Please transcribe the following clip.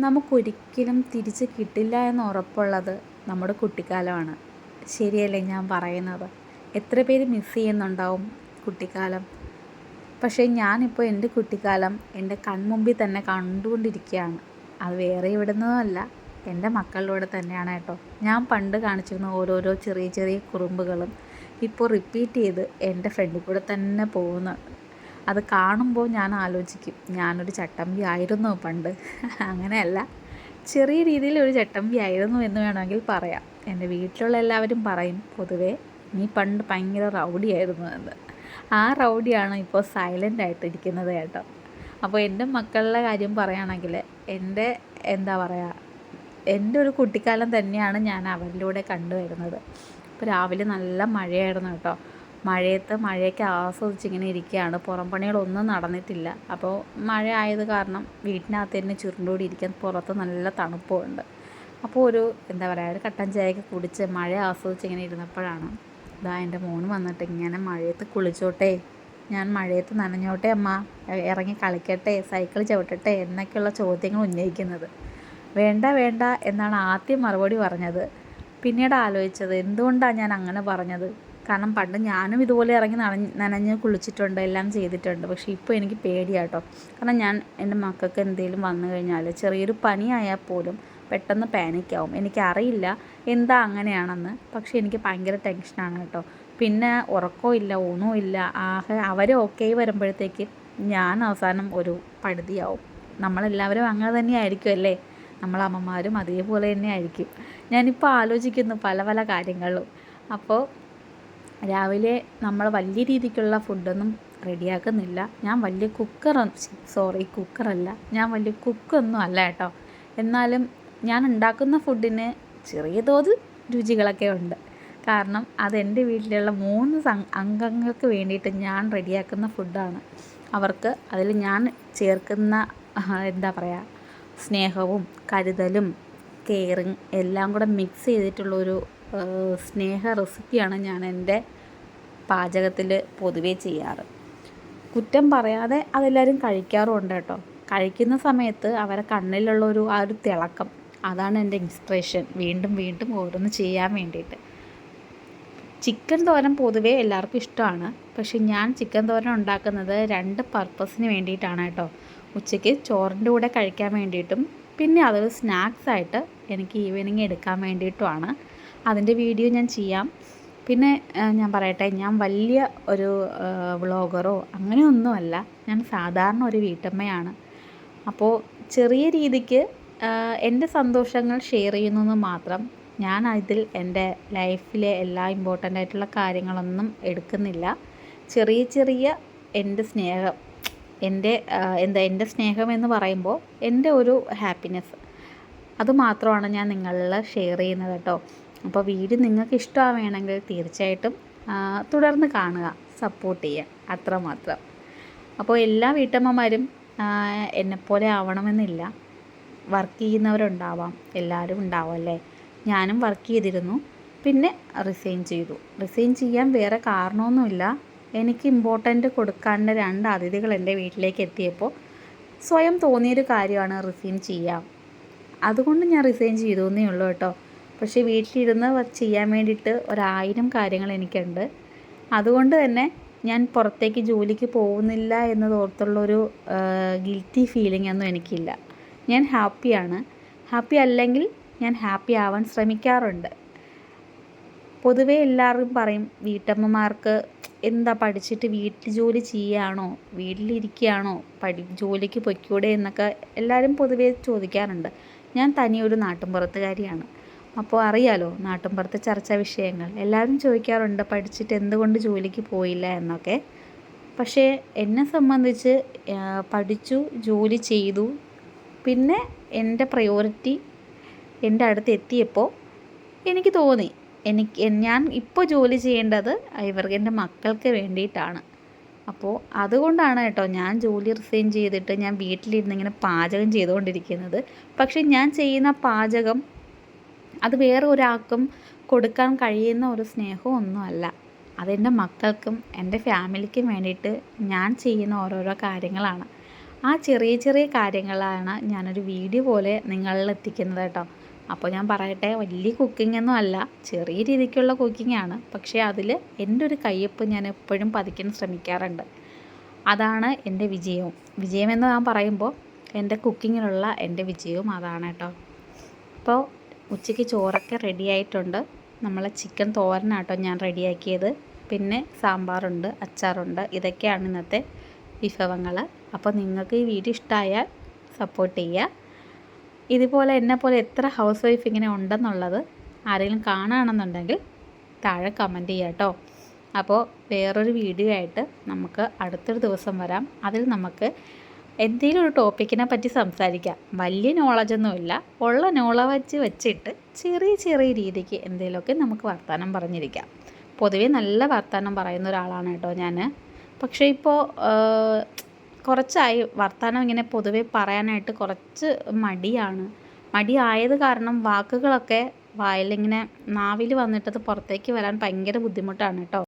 നമുക്കൊരിക്കലും തിരിച്ച് കിട്ടില്ല എന്ന് ഉറപ്പുള്ളത് നമ്മുടെ കുട്ടിക്കാലമാണ്. ശരിയല്ലേ ഞാൻ പറയുന്നത്? എത്ര പേര് മിസ് ചെയ്യുന്നുണ്ടാവും കുട്ടിക്കാലം? പക്ഷേ ഞാനിപ്പോൾ എന്റെ കുട്ടിക്കാലം എന്റെ കൺമുമ്പിൽ തന്നെ കണ്ടുകൊണ്ടിരിക്കുകയാണ്. അത് വേറെ ഇവിടുന്നതല്ല എന്റെ മക്കളിലൂടെ തന്നെയാണ് കേട്ടോ. ഞാൻ പണ്ട് കാണിച്ചിരുന്ന ഓരോരോ ചെറിയ ചെറിയ കുറുമ്പുകളും ഇപ്പോൾ റിപ്പീറ്റ് ചെയ്ത് എന്റെ ഫ്രണ്ടിൽ കൂടെ തന്നെ പോകുന്നുണ്ട് അത് കാണുമ്പോൾ ഞാൻ ആലോചിക്കും ഞാനൊരു ചട്ടമ്പി ആയിരുന്നു പണ്ട്. അങ്ങനെയല്ല. ചെറിയ രീതിയിൽ ഒരു ചട്ടമ്പി ആയിരുന്നു എന്ന് വേണമെങ്കിൽ പറയാം. എന്റെ വീട്ടിലുള്ള എല്ലാവരും പറയും പൊതുവേ നീ പണ്ട് ഭയങ്കര റൗഡിയായിരുന്നു എന്ന്. ആ റൗഡിയാണ് ഇപ്പോൾ സൈലന്റ് ആയിട്ടിരിക്കുന്നത് കേട്ടോ. അപ്പോൾ എന്റെ മക്കളുടെ കാര്യം പറയുകയാണെങ്കിൽ എന്റെ എന്താ പറയുക എന്റെ ഒരു കുട്ടിക്കാലം തന്നെയാണ് ഞാൻ അവരിലൂടെ കണ്ടുവരുന്നത്. ഇപ്പോൾ രാവിലെ നല്ല മഴയായിരുന്നു കേട്ടോ. മഴയത്ത് മഴയൊക്കെ ആസ്വദിച്ചിങ്ങനെ ഇരിക്കുകയാണ്. പുറം പണികളൊന്നും നടന്നിട്ടില്ല. അപ്പോൾ മഴ ആയത് കാരണം വീട്ടിനകത്ത് തന്നെ ചുരുണ്ടോടി ഇരിക്കാൻ പുറത്ത് നല്ല തണുപ്പുമുണ്ട് അപ്പോൾ ഒരു എന്താ പറയുക ഒരു കട്ടൻ ചായയൊക്കെ കുടിച്ച് മഴ ആസ്വദിച്ചിങ്ങനെ ഇരുന്നപ്പോഴാണ് ഇതാ എന്റെ മോൻ വന്നിട്ട് ഇങ്ങനെ മഴയത്ത് കുളിച്ചോട്ടെ ഞാൻ മഴയത്ത് നനഞ്ഞോട്ടെ അമ്മ ഇറങ്ങി കളിക്കട്ടെ സൈക്കിൾ ചവിട്ടട്ടെ എന്നൊക്കെയുള്ള ചോദ്യങ്ങൾ ഉന്നയിക്കുന്നത്. വേണ്ട വേണ്ട എന്നാണ് ആദ്യം മറുപടി പറഞ്ഞത്. പിന്നീട് ആലോചിച്ചത് എന്തുകൊണ്ടാണ് ഞാൻ അങ്ങനെ പറഞ്ഞത്? കാരണം പണ്ട് ഞാനും ഇതുപോലെ ഇറങ്ങി നനഞ്ഞ് നനഞ്ഞ് കുളിച്ചിട്ടുണ്ട് എല്ലാം ചെയ്തിട്ടുണ്ട്. പക്ഷേ ഇപ്പോൾ എനിക്ക് പേടിയാട്ടോ കാരണം ഞാൻ എന്റെ മക്കൾക്ക് എന്തെങ്കിലും വന്നു കഴിഞ്ഞാൽ ചെറിയൊരു പനിയായാൽ പോലും പെട്ടെന്ന് പാനിക്കാവും എനിക്കറിയില്ല എന്താ അങ്ങനെയാണെന്ന്. പക്ഷേ എനിക്ക് ഭയങ്കര ടെൻഷനാണ് കേട്ടോ. പിന്നെ ഉറക്കവും ഇല്ല ഊണവും ഇല്ല. ആകെ അവരെ ഓക്കെ വരുമ്പോഴത്തേക്ക് ഞാൻ അവസാനം ഒരു പഴുതിയാവും നമ്മളെല്ലാവരും അങ്ങനെ തന്നെ ആയിരിക്കും അല്ലേ? നമ്മളമ്മമാരും അതേപോലെ തന്നെ ആയിരിക്കും. ഞാനിപ്പോൾ ആലോചിക്കുന്നു പല പല കാര്യങ്ങളും. അപ്പോൾ രാവിലെ നമ്മൾ വലിയ രീതിക്കുള്ള ഫുഡൊന്നും റെഡിയാക്കുന്നില്ല. ഞാൻ വലിയ കുക്കർ സോറി കുക്കറല്ല ഞാൻ വലിയ കുക്കൊന്നും അല്ല കേട്ടോ. എന്നാലും ഞാൻ ഉണ്ടാക്കുന്ന ഫുഡിന് ചെറിയ തോതിൽ രുചികളൊക്കെ ഉണ്ട്. കാരണം അതെന്റെ വീട്ടിലുള്ള മൂന്ന് അംഗങ്ങൾക്ക് വേണ്ടിയിട്ട് ഞാൻ റെഡിയാക്കുന്ന ഫുഡാണ് അവർക്ക് അതിൽ ഞാൻ ചേർക്കുന്ന എന്താ പറയുക സ്നേഹവും കരുതലും കെയറിങ് എല്ലാം കൂടെ മിക്സ് ചെയ്തിട്ടുള്ളൊരു സ്നേഹ റെസിപ്പിയാണ് ഞാൻ എന്റെ പാചകത്തിൽ പൊതുവേ ചെയ്യാറ്. കുറ്റം പറയാതെ അതെല്ലാവരും കഴിക്കാറുമുണ്ട് കേട്ടോ. കഴിക്കുന്ന സമയത്ത് അവരെ കണ്ണിലുള്ള ഒരു ആ ഒരു തിളക്കം അതാണ് എന്റെ ഇൻസ്പിറേഷൻ വീണ്ടും വീണ്ടും ഓരോന്ന് ചെയ്യാൻ വേണ്ടിയിട്ട്. ചിക്കൻ തോരൻ പൊതുവേ എല്ലാവർക്കും ഇഷ്ടമാണ്. പക്ഷെ ഞാൻ ചിക്കൻ തോരൻ ഉണ്ടാക്കുന്നത് രണ്ട് പർപ്പസിന് വേണ്ടിയിട്ടാണ് കേട്ടോ. ഉച്ചയ്ക്ക് ചോറിന്റെ കൂടെ കഴിക്കാൻ വേണ്ടിയിട്ടും പിന്നെ അതൊരു സ്നാക്സ് ആയിട്ട് എനിക്ക് ഈവനിങ് എടുക്കാൻ വേണ്ടിയിട്ടുമാണ്. അതിന്റെ വീഡിയോ ഞാൻ ചെയ്യാം. പിന്നെ ഞാൻ പറയട്ടെ ഞാൻ വലിയ ഒരു വ്ളോഗറോ അങ്ങനെയൊന്നുമല്ല. ഞാൻ സാധാരണ ഒരു വീട്ടമ്മയാണ്. അപ്പോൾ ചെറിയ രീതിക്ക് എന്റെ സന്തോഷങ്ങൾ ഷെയർ ചെയ്യുന്നതെന്ന് മാത്രം ഞാൻ അതിൽ എന്റെ ലൈഫിലെ എല്ലാ ഇമ്പോർട്ടന്റ് ആയിട്ടുള്ള കാര്യങ്ങളൊന്നും എടുക്കുന്നില്ല. ചെറിയ ചെറിയ എന്റെ സ്നേഹം എന്റെ എന്താ എന്റെ സ്നേഹം എന്ന് പറയുമ്പോൾ എന്റെ ഒരു ഹാപ്പിനെസ് അത് മാത്രമാണ് ഞാൻ നിങ്ങളിൽ ഷെയർ ചെയ്യുന്നത് കേട്ടോ. അപ്പോൾ വീഡിയോ നിങ്ങൾക്ക് ഇഷ്ടമാവുകയാണെങ്കിൽ തീർച്ചയായിട്ടും തുടർന്ന് കാണുക സപ്പോർട്ട് ചെയ്യുക അത്രമാത്രം. അപ്പോൾ എല്ലാ വീട്ടമ്മമാരും എന്നെപ്പോലെ ആവണമെന്നില്ല. വർക്ക് ചെയ്യുന്നവരുണ്ടാവാം എല്ലാവരും ഉണ്ടാവും അല്ലേ? ഞാനും വർക്ക് ചെയ്തിരുന്നു പിന്നെ റിസൈൻ ചെയ്തു. റിസൈൻ ചെയ്യാൻ വേറെ കാരണമൊന്നുമില്ല. എനിക്ക് ഇമ്പോർട്ടന്റ് കൊടുക്കാണ്ട് രണ്ട് അതിഥികൾ എന്റെ വീട്ടിലേക്ക് എത്തിയപ്പോൾ സ്വയം തോന്നിയൊരു കാര്യമാണ് റിസൈൻ ചെയ്യാം അതുകൊണ്ട് ഞാൻ റിസൈൻ ചെയ്തു എന്നേ ഉള്ളൂ കേട്ടോ. പക്ഷേ വീട്ടിലിരുന്ന് ചെയ്യാൻ വേണ്ടിയിട്ട് ഒരായിരം കാര്യങ്ങൾ എനിക്കുണ്ട്. അതുകൊണ്ട് തന്നെ ഞാൻ പുറത്തേക്ക് ജോലിക്ക് പോകുന്നില്ല എന്നതോർത്തുള്ളൊരു ഗിൽറ്റി ഫീലിംഗ് ഒന്നും എനിക്കില്ല. ഞാൻ ഹാപ്പിയാണ് ഹാപ്പി അല്ലെങ്കിൽ ഞാൻ ഹാപ്പി ആവാൻ ശ്രമിക്കാറുണ്ട്. പൊതുവേ എല്ലാവരും പറയും വീട്ടമ്മമാർക്ക് എന്താ പഠിച്ചിട്ട് വീട്ടിൽ ജോലി ചെയ്യുകയാണോ വീട്ടിലിരിക്കുകയാണോ? പഠി ജോലിക്ക് പൊയ്ക്കൂടെ എന്നൊക്കെ എല്ലാവരും പൊതുവേ ചോദിക്കാറുണ്ട്. ഞാൻ തനിയൊരു നാട്ടിൻപുറത്തുകാരിയാണ് അപ്പോൾ അറിയാലോ നാട്ടിൻപുറത്തെ ചർച്ചാ വിഷയങ്ങൾ. എല്ലാവരും ചോദിക്കാറുണ്ട് പഠിച്ചിട്ട് എന്തുകൊണ്ട് ജോലിക്ക് പോയില്ല എന്നൊക്കെ. പക്ഷേ എന്നെ സംബന്ധിച്ച് പഠിച്ചു ജോലി ചെയ്തു. പിന്നെ എന്റെ പ്രയോറിറ്റി എന്റെ അടുത്ത് എത്തിയപ്പോൾ എനിക്ക് തോന്നി എനിക്ക് ഞാൻ ഇപ്പോൾ ജോലി ചെയ്യേണ്ടത് ഇവർക്ക് എന്റെ മക്കൾക്ക് വേണ്ടിയിട്ടാണ്. അപ്പോൾ അതുകൊണ്ടാണ് കേട്ടോ ഞാൻ ജോലി റിസൈൻ ചെയ്തിട്ട് ഞാൻ വീട്ടിലിരുന്ന് ഇങ്ങനെ പാചകം ചെയ്തുകൊണ്ടിരിക്കുന്നത്. പക്ഷേ ഞാൻ ചെയ്യുന്ന പാചകം അത് വേറെ ഒരാൾക്കും കൊടുക്കാൻ കഴിയുന്ന ഒരു സ്നേഹമൊന്നുമല്ല അതെന്റെ മക്കൾക്കും എന്റെ ഫാമിലിക്കും വേണ്ടിയിട്ട് ഞാൻ ചെയ്യുന്ന ഓരോരോ കാര്യങ്ങളാണ്. ആ ചെറിയ ചെറിയ കാര്യങ്ങളാണ് ഞാനൊരു വീഡിയോ പോലെ നിങ്ങളിൽ എത്തിക്കുന്നത് കേട്ടോ. അപ്പോൾ ഞാൻ പറയട്ടെ വലിയ കുക്കിംഗ് ഒന്നും അല്ല ചെറിയ രീതിക്കുള്ള കുക്കിംഗ് ആണ്. പക്ഷേ അതിൽ എന്റെ ഒരു കയ്യൊപ്പ് ഞാൻ എപ്പോഴും പതിക്കാൻ ശ്രമിക്കാറുണ്ട്. അതാണ് എന്റെ വിജയവും. വിജയമെന്ന് ഞാൻ പറയുമ്പോൾ എന്റെ കുക്കിങ്ങിലുള്ള എന്റെ വിജയവും അതാണ് കേട്ടോ. അപ്പോൾ ഉച്ചയ്ക്ക് ചോറൊക്കെ റെഡി ആയിട്ടുണ്ട്. നമ്മളെ ചിക്കൻ തോരനാട്ടോ ഞാൻ റെഡിയാക്കിയത് പിന്നെ സാമ്പാറുണ്ട് അച്ചാറുണ്ട്. ഇതൊക്കെയാണ് ഇന്നത്തെ വിഭവങ്ങൾ അപ്പോൾ നിങ്ങൾക്ക് ഈ വീഡിയോ ഇഷ്ടമായാൽ സപ്പോർട്ട് ചെയ്യുക. ഇതുപോലെ എന്നെ പോലെ എത്ര ഹൗസ് വൈഫ് ഇങ്ങനെ ഉണ്ടെന്നുള്ളത് ആരെങ്കിലും കാണുകയാണെന്നുണ്ടെങ്കിൽ താഴെ കമന്റ് ചെയ്യുക കേട്ടോ. അപ്പോൾ വേറൊരു വീഡിയോ ആയിട്ട് നമുക്ക് അടുത്തൊരു ദിവസം വരാം. അതിൽ നമുക്ക് എന്തെങ്കിലും ഒരു ടോപ്പിക്കിനെ പറ്റി സംസാരിക്കാം. വലിയ നോളജൊന്നുമില്ല ഉള്ള നോളജ് വെച്ചിട്ട് ചെറിയ ചെറിയ രീതിക്ക് എന്തെങ്കിലുമൊക്കെ നമുക്ക് വർത്തമാനം പറഞ്ഞിരിക്കാം. പൊതുവേ നല്ല വർത്തമാനം പറയുന്ന ഒരാളാണ് കേട്ടോ ഞാൻ പക്ഷേ ഇപ്പോൾ കുറച്ചായി. വർത്തമാനം ഇങ്ങനെ പൊതുവെ പറയാനായിട്ട് കുറച്ച് മടിയാണ്. മടിയായത് കാരണം വാക്കുകളൊക്കെ വായിലിങ്ങനെ നാവിൽ വന്നിട്ടത് പുറത്തേക്ക് വരാൻ ഭയങ്കര ബുദ്ധിമുട്ടാണ് കേട്ടോ.